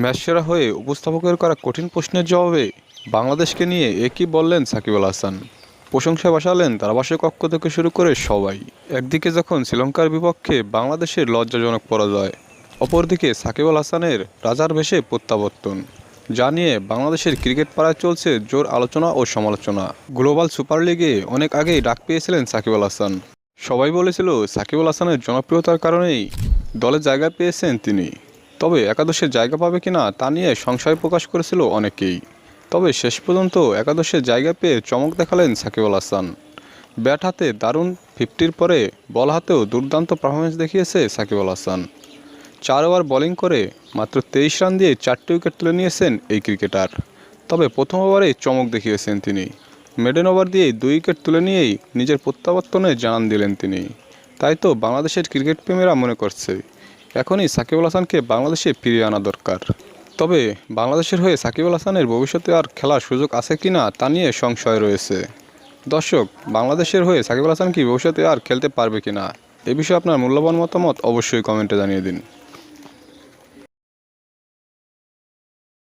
Match সেরা হয়ে উপস্থাপকের করা কঠিন প্রশ্নের জবাবে বাংলাদেশকে নিয়ে একই বললেন সাকিব আল হাসান? প্রশংসা বাসালেন ধারাভাষ্য কক্ষ থেকে শুরু করে সবাই। একদিকে যখন শ্রীলঙ্কার বিপক্ষে বাংলাদেশের লজ্জাজনক পরাজয়, অপরদিকে সাকিব আল হাসানের রাজার বেশে প্রত্যাবর্তন। যা নিয়ে বাংলাদেশের ক্রিকেট পাড়ায় চলছে জোর আলোচনা ও সমালোচনা। গ্লোবাল সুপার লিগে অনেক আগেই ডাক পেয়েছিলেন সাকিব আল হাসান। সবাই বলেছিল সাকিব আল হাসানের জনপ্রিয়তার কারণেই দলে জায়গা পেয়েছেন তিনি। তবে একাদশের জায়গা পাবে কিনা তা নিয়ে সংশয় প্রকাশ করেছিল অনেকেই। তবে শেষ পর্যন্ত একাদশে জায়গা পেয়ে চমক দেখালেন সাকিব আল হাসান। ব্যাট হাতে দারুণ ফিফটির পরে বল হাতেও দুর্দান্ত পারফরমেন্স দেখিয়েছে সাকিব আল হাসান। চার ওভার বোলিং করে মাত্র তেইশ রান দিয়ে চারটি উইকেট তুলে নিয়েছেন এই ক্রিকেটার। তবে প্রথম ওভারে চমক দেখিয়েছেন তিনি। মেডেন ওভার দিয়ে দুই উইকেট তুলে নিয়েই নিজের প্রত্যাবর্তনে জানান দিলেন তিনি। তাই তো বাংলাদেশের ক্রিকেট প্রেমীরা মনে করছে। এখনই সাকিবুল হাসানকে বাংলাদেশে ফিরিয়ে আনা দরকার। তবে বাংলাদেশের হয়ে সাকিবুল হাসানের ভবিষ্যতে আর খেলার সুযোগ আছে কি না তা নিয়ে সংশয় রয়েছে। দর্শক, বাংলাদেশের হয়ে সাকিবুল হাসান কি ভবিষ্যতে আর খেলতে পারবে কি না এ বিষয়ে আপনার মূল্যবান মতামত অবশ্যই কমেন্টে জানিয়ে দিন।